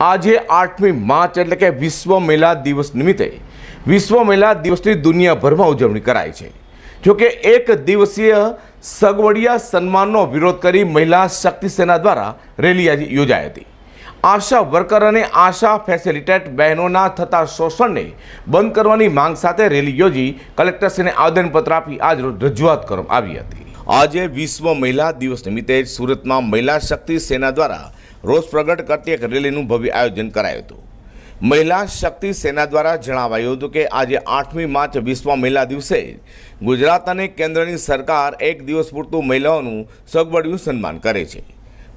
આજે આઠમી માર્ચ એટલે કે વિશ્વ મહિલા દિવસ નિમિત્તે વિશ્વ મહિલા દિવસની દુનિયાભરમાં ઉજવણી કરાય છે. જોકે એક દિવસીય સગવડિયા સન્માનનો વિરોધ કરી મહિલા શક્તિ સેના દ્વારા રેલી યોજાઈ હતી. આશા વર્કર અને આશા ફેસિલિટેટ બહેનોના થતા શોષણને બંધ કરવાની માંગ સાથે રેલી યોજી કલેક્ટરશ્રીને આવેદનપત્ર આપી આજ રજૂઆત કરવામાં આવી હતી. આજે વિશ્વ મહિલા દિવસ નિમિત્તે સુરતમાં મહિલા શક્તિ સેના દ્વારા રોષ પ્રગટ કરતી એક રેલીનું ભવ્ય આયોજન કરાયું હતું. મહિલા શક્તિ સેના દ્વારા જણાવાયું હતું કે આજે આઠમી માર્ચ વિશ્વ મહિલા દિવસે ગુજરાત અને કેન્દ્રની સરકાર એક દિવસ પૂરતું મહિલાઓનું સગવડિયું સન્માન કરે છે.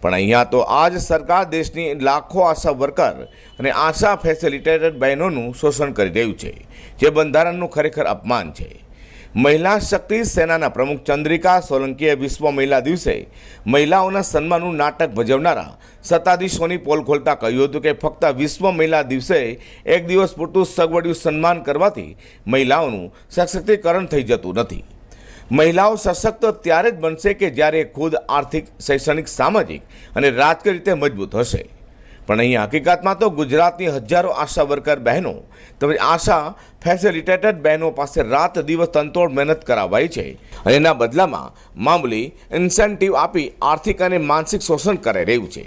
પણ અહીંયા તો આજ સરકાર દેશની લાખો આશા વર્કર અને આશા ફેસિલિટેટેડ બહેનોનું શોષણ કરી રહ્યું છે, જે બંધારણનું ખરેખર અપમાન છે. મહિલા શક્તિ સેનાના પ્રમુખ ચંદ્રિકા સોલંકીએ વિશ્વ મહિલા દિવસે મહિલાઓના સન્માનનું નાટક ભજવનારા સત્તાધીશોની પોલ ખોલતા કહ્યું હતું કે ફક્ત વિશ્વ મહિલા દિવસે એક દિવસ પૂરતું સગવડિયું સન્માન કરવાથી મહિલાઓનું સશક્તિકરણ થઈ જતું નથી. મહિલાઓ સશક્ત ત્યારે જ બનશે કે જ્યારે ખુદ આર્થિક, શૈક્ષણિક, સામાજિક અને રાજકીય રીતે મજબૂત હશે. પણ અહીં હકીકતમાં તો ગુજરાતની હજારો આશા વર્કર બહેનો તેમજ આશા ફેસિલિટેટેડ બહેનો પાસે રાત દિવસ તંતોડ મહેનત કરાવાઈ છે. અને એના બદલામાં મામૂલી ઇન્સેન્ટિવ આપી આર્થિક અને માનસિક શોષણ કરાઈ રહ્યું છે,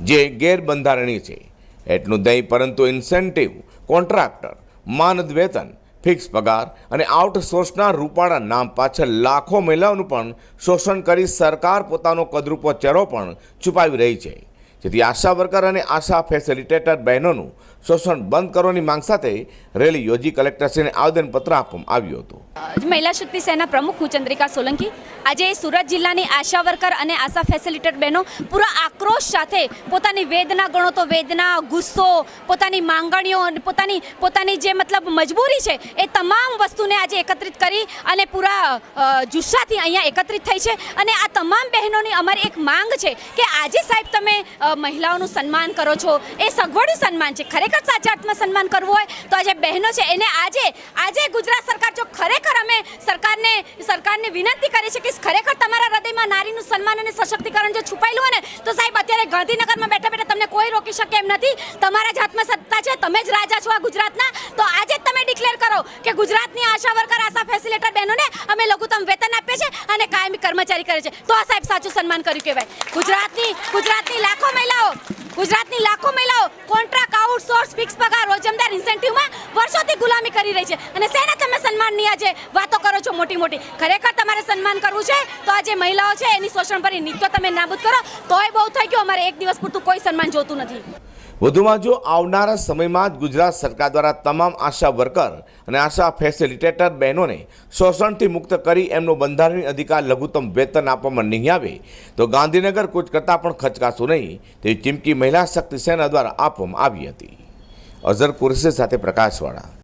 જે ગેરબંધારણીય છે. એટલું નહીં, પરંતુ ઇન્સેન્ટિવ કોન્ટ્રાક્ટર માનદ વેતન ફિક્સ પગાર અને આઉટસોર્સના રૂપાળા નામ પાછળ લાખો મહિલાઓનું પણ શોષણ કરી સરકાર પોતાનો કદરૂપો ચહેરો પણ છુપાવી રહી છે. જેથી આશા વર્કર અને આશા ફેસિલિટેટર બહેનોનું શોષણ બંધ કરવાની માંગ સાથે રેલી યોજી કલેક્ટરશ્રીને આવેદનપત્ર આપવામાં આવ્યું હતું. મહિલા શક્તિ સેના પ્રમુખ હું ચંદ્રિકા સોલંકી. આજે સુરત જિલ્લાની આશા વર્કર અને આશા ફેસિલિટેટર બહેનો પૂરા આક્રોશ સાથે પોતાની વેદના ગણો તો વેદના, ગુસ્સો, પોતાની માંગણીઓ, પોતાની પોતાની જે મતલબ મજબૂરી છે એ તમામ વસ્તુને આજે એકત્રિત કરી અને પૂરા જુસ્સાથી અહીંયા એકત્રિત થઈ છે. અને આ તમામ બહેનોની અમારી એક માંગ છે કે આજે સાહેબ તમે મહિલાઓનું સન્માન કરો છો? એ સગવડનું સન્માન છે. ખરેખર સાચા અર્થમાં સન્માન કરવું હોય તો આજે બહેનો છે, એને આજે આજે ગુજરાત સરકાર જો ખરેખર અમે સરકારને સરકારને વિનંતી કરી છે કે ખરેખર તમારા હૃદયમાં નારીનું સન્માન અને સશક્તિકરણ જો છુપાયેલું હોય ને, તો સાહેબ અત્યારે ગાંધીનગરમાં બેઠા બેઠા તમને કોઈ રોકી શકે એમ નથી. તમારા જ હાથમાં સત્તા છે, તમે જ રાજા છો આ ગુજરાતના. તો આજે જ તમે ડિક્લેર કરો કે ગુજરાતની આશા વર્કર, આશા ફેસિલિટર બહેનોને અમે લઘુત્તમ વેતન આપીએ છીએ અને કાયમી કર્મચારી કરે છે તો આ સાહેબ સાચું સન્માન કર્યું કહેવાય. ગુજરાતની ગુજરાતની લાખો મહિલાઓ, ગુજરાતની લાખો મહિલાઓ કોન્ટ્રાક્ટ આઉટસોર્સ ફિક્સ પગાર રોજમદાર ઇન્સેન્ટિવમાં વર્ષોથી ગુલામી કરી રહી છે. અને શેના તમે સન્માનની આજે વાતો કરો છો મોટી મોટી? ખરેખર તમારે સન્માન કરવું છે? તો આજે મહિલાઓ છે, એની શોષણ ભરી નીતિઓ તમે નાબૂદ કરો. તોય બહુ થઈ ગયું, અમારે એક દિવસ પૂરતું કોઈ સન્માન જોતું નથી. વધુમાં જો આવનારા સમયમાં જ ગુજરાત સરકાર દ્વારા તમામ આશા વર્કર અને આશા ફેસિલિટેટર બહેનોને શોષણથી મુક્ત કરી એમનો બંધારણીય અધિકાર લઘુત્તમ વેતન આપવામાં નહીં આવે, તો ગાંધીનગર કૂચ કરતાં પણ ખચકાશું નહીં તેવી ચીમકી મહિલા શક્તિ સેના દ્વારા આપવામાં આવી હતી. અઝર કુરેશી સાથે પ્રકાશવાળા